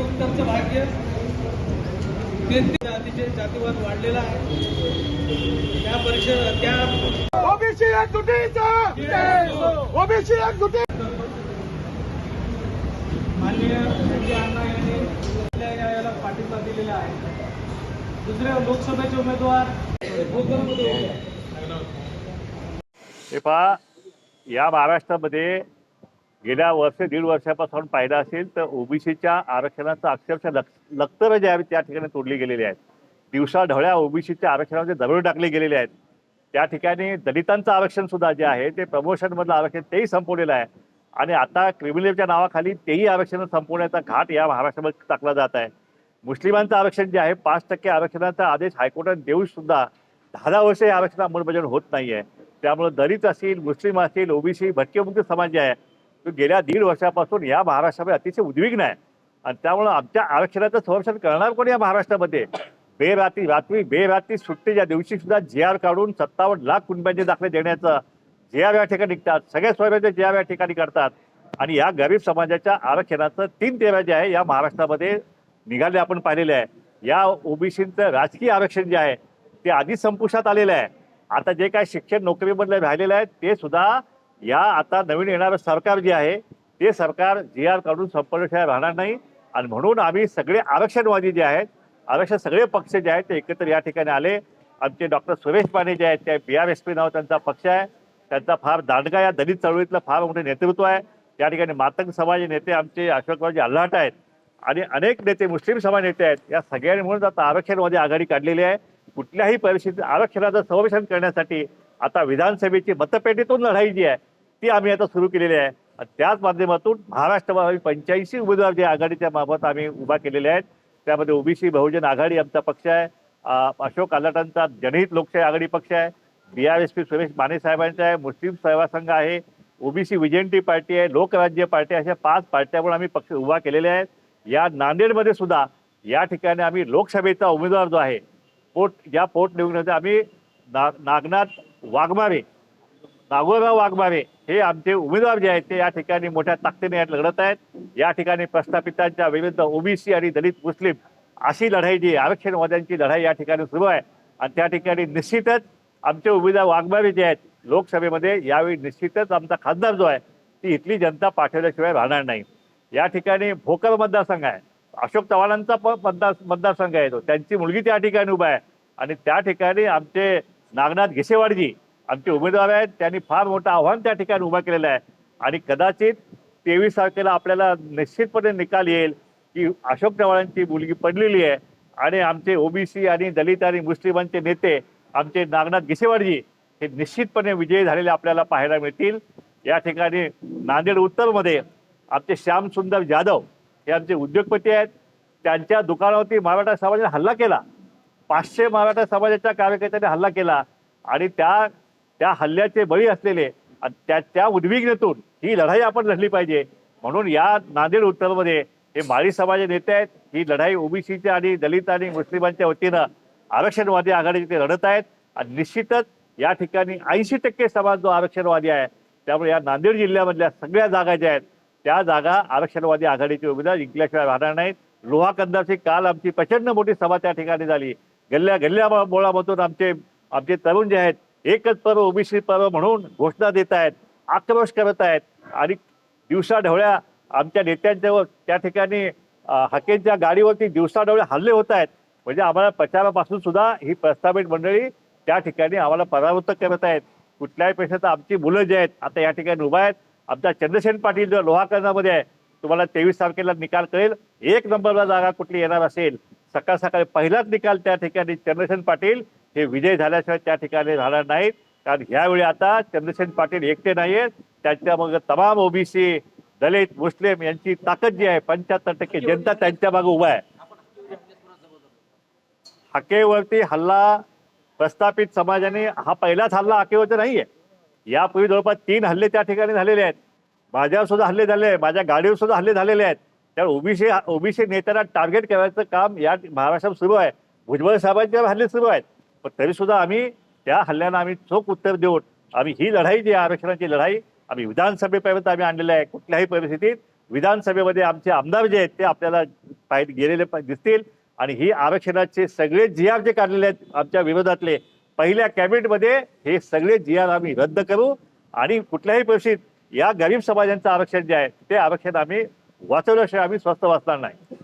उत्तरचं भाग्य जातीचे जातीवाद वाढलेला आहे. त्या परिषद त्या ओबीसी ओबीसी संजय अण्णा यांनी याला पाठिंबा दिलेला आहे. दुसरे लोकसभेचे उमेदवार. हे पहा या महाराष्ट्रामध्ये गेल्या वर्ष दीड वर्षापासून पाहिलं असेल तर ओबीसीच्या आरक्षणाचं अक्षरशः लक्ष लक्तरं जे आहेत त्या ठिकाणी तोडली गेलेली आहेत. दिवसा ढवळ्या ओबीसीच्या आरक्षणामध्ये दगड टाकले गेलेले आहेत त्या ठिकाणी दलितांचं आरक्षण सुद्धा जे आहे ते प्रमोशनमधलं आरक्षण तेही संपवलेलं आहे. आणि आता क्रिमिनलच्या नावाखाली तेही आरक्षण संपवण्याचा घाट या महाराष्ट्रामध्ये टाकला जात आहे. मुस्लिमांचं आरक्षण जे आहे पाच टक्के आरक्षणाचा आदेश हायकोर्टाने देऊन सुद्धा दहा दहा वर्ष हे आरक्षण अंमलबजावणी होत नाही आहे त्यामुळे दलित असतील मुस्लिम असतील ओबीसी भटकेमुक्त समाज जे आहे गेल्या दीड वर्षापासून या महाराष्ट्रामध्ये अतिशय उद्विग्न आहे. आणि त्यामुळं आमच्या आरक्षणाचं संरक्षण करणार कोण या महाराष्ट्रामध्ये? बेरात्री रात्री बेरात्री सुट्टीच्या दिवशी सुद्धा जे आर काढून सत्तावन्न लाख कुटुंबांचे दाखले देण्याचं जे आर या ठिकाणी निघतात. सगळ्या स्वयंचे जे आर या ठिकाणी करतात. आणि या गरीब समाजाच्या आरक्षणाचं तीन तेरा जे आहे या महाराष्ट्रामध्ये निघाले आपण पाहिलेले आहे. या ओबीसीचं राजकीय आरक्षण जे आहे ते आधीच संपुष्टात आलेलं आहे. आता जे काय शिक्षण नोकरीमधलं राहिलेलं आहे ते सुद्धा या आता नवीन येणारं सरकार जे आहे ते सरकार जी आर काढून संपल्याशिवाय राहणार नाही. आणि म्हणून आम्ही सगळे आरक्षणवादी जे आहेत आरक्षण सगळे पक्ष जे आहेत ते एकत्र या ठिकाणी आले. आमचे डॉक्टर सुरेश पाने जे आहेत ते बी आर एस पी नाव त्यांचा पक्ष आहे. त्यांचा फार दांडगा या दलित चळवळीतलं फार मोठे नेतृत्व आहे. त्या ठिकाणी मातंग समाज नेते आमचे अशोकरावजी अल्हाट आहेत. आणि अनेक नेते मुस्लिम समाज नेते आहेत. या सगळ्यांनी म्हणून आता आरक्षणवादी आघाडी काढलेली आहे. कुठल्याही परिस्थितीत आरक्षणाचं संरक्षण करण्यासाठी आता विधानसभेची मतपेटीतून लढाई जी आहे ती आम्ही आता सुरू केलेली आहे. त्याच माध्यमातून महाराष्ट्रामध्ये पंच्याऐंशी उमेदवार जे आघाडीच्या बाबत आम्ही उभा केलेले आहेत. त्यामध्ये ओबीसी बहुजन आघाडी आमचा पक्ष आहे. अशोक आलाटांचा जनहित लोकशाही आघाडी पक्ष आहे. B R S P Suresh Mane साहेबांचा आहे. मुस्लिम सेवा संघ आहे. ओबीसी विजयंती पार्टी आहे. लोकराज्य पार्टी अशा पाच पार्ट्यावर आम्ही पक्ष उभा केलेले आहेत. या नांदेडमध्ये सुद्धा या ठिकाणी आम्ही लोकसभेचा उमेदवार जो आहे पोट या पोटनिवडणुकीत आम्ही ना नागनाथ वाघमारे नागोराव वाघमारे हे आमचे उमेदवार जे आहेत ते या ठिकाणी मोठ्या ताकदीने यात लढत आहेत. या ठिकाणी प्रस्थापितांच्या विरुद्ध ओबीसी आणि दलित मुस्लिम अशी लढाई जी आरक्षणवाद्यांची लढाई या ठिकाणी सुरू आहे. आणि त्या ठिकाणी निश्चितच आमचे उमेदवार वाघमारे जे आहेत लोकसभेमध्ये यावेळी निश्चितच आमचा खासदार जो आहे ती इथली जनता पाठवल्याशिवाय राहणार नाही. या ठिकाणी भोकर मतदारसंघ आहे. अशोक चव्हाणांचा पण मतदार मतदारसंघ आहे तो. त्यांची मुलगी त्या ठिकाणी उभा आहे. आणि त्या ठिकाणी आमचे नागनाथ घिसेवाडजी आमचे उमेदवार आहेत त्यांनी फार मोठं आव्हान त्या ठिकाणी उभं केलेलं आहे. आणि कदाचित तेवीस तारखेला आपल्याला निश्चितपणे निकाल येईल की अशोक चव्हाणांची मुलगी पडलेली आहे. आणि आमचे ओबीसी आणि दलित आणि मुस्लिमांचे नेते आमचे नागनाथ गिसेवाडजी हे निश्चितपणे विजयी झालेले आपल्याला पाहायला मिळतील. या ठिकाणी नांदेड उत्तरमध्ये आमचे श्यामसुंदर जाधव हे आमचे उद्योगपती आहेत. त्यांच्या दुकानावरती मराठा समाजाने हल्ला केला. पाचशे मराठा समाजाच्या कार्यकर्त्यांनी हल्ला केला. आणि त्या त्या हल्ल्याचे बळी असलेले त्या त्या उद्विग्नतून ही लढाई आपण लढली पाहिजे. म्हणून या नांदेड उत्तरमध्ये हे माळी समाज नेते आहेत ही लढाई ओबीसीच्या आणि दलित आणि मुस्लिमांच्या वतीनं आरक्षणवादी आघाडीचे ते लढत आहेत. आणि निश्चितच या ठिकाणी ऐंशी टक्के समाज जो आरक्षणवादी आहे त्यामुळे या नांदेड जिल्ह्यामधल्या सगळ्या जागा ज्या आहेत त्या जागा आरक्षणवादी आघाडीचे उमेदवार जिंकल्याशिवाय राहणार नाहीत. लोहा कंदाची काल आमची प्रचंड मोठी सभा त्या ठिकाणी झाली. गल्ल्या गल्ल्या बोळामधून आमचे आमचे तरुण जे आहेत एकच पर्व ओबीसी पर्व म्हणून घोषणा देत आहेत आक्रोश करत आहेत आणि दिवसाढवळ्या आमच्या नेत्यांच्यावर त्या ठिकाणी हकेंच्या गाडीवरती दिवसाढवळे हल्ले होत आहेत. म्हणजे आम्हाला प्रचारापासून सुद्धा ही प्रस्तावित मंडळी त्या ठिकाणी आम्हाला परावृत्त करत आहेत. कुठल्याही पेक्षात आमची मुलं जे आहेत आता या ठिकाणी उभा आहेत. आमचा चंद्रसेन पाटील जो लोहाकरणामध्ये आहे तुम्हाला तेवीस तारखेला निकाल कळेल. एक नंबरला जागा कुठली येणार असेल? सकाळ सकाळी पहिलाच निकाल त्या ठिकाणी चंद्रसेन पाटील हे विजय झाल्याशिवाय त्या ठिकाणी राहणार नाहीत. कारण ह्यावेळी आता चंद्रसेन पाटील एकटे नाहीयेत. त्यांच्या मग तमाम ओबीसी दलित मुस्लिम यांची ताकद जी आहे पंच्याहत्तर टक्के जनता त्यांच्या मागे उभा आहे. हकेवरती हल्ला प्रस्थापित समाजाने हा पहिलाच हल्ला हकेवरती नाहीये. यापूर्वी जवळपास तीन हल्ले त्या ठिकाणी झालेले आहेत. माझ्यावर सुद्धा हल्ले झाले आहेत. माझ्या गाडीवर सुद्धा हल्ले झालेले आहेत. त्यामुळे ओबीसी ओबीसी नेत्यांना टार्गेट करायचं काम या महाराष्ट्रात सुरू आहे. भुजबळ साहेबांच्यावर हल्ले सुरू आहेत. पण तरी सुद्धा आम्ही त्या हल्ल्यानं आम्ही चोख उत्तर देऊन आम्ही ही लढाई जी आरक्षणाची लढाई आम्ही विधानसभेपर्यंत आम्ही आणलेली आहे. कुठल्याही परिस्थितीत विधानसभेमध्ये आमचे आमदार जे आहेत ते आपल्याला पाहिजे गेलेले दिसतील. आणि ही आरक्षणाचे सगळे जी आर जे काढलेले आहेत आमच्या विरोधातले पहिल्या कॅबिनेटमध्ये हे सगळे जी आर आम्ही रद्द करू. आणि कुठल्याही परिस्थितीत या गरीब समाजांचं आरक्षण जे आहे ते आरक्षण आम्ही वाचवल्याशिवाय आम्ही स्वस्त वाचणार नाही.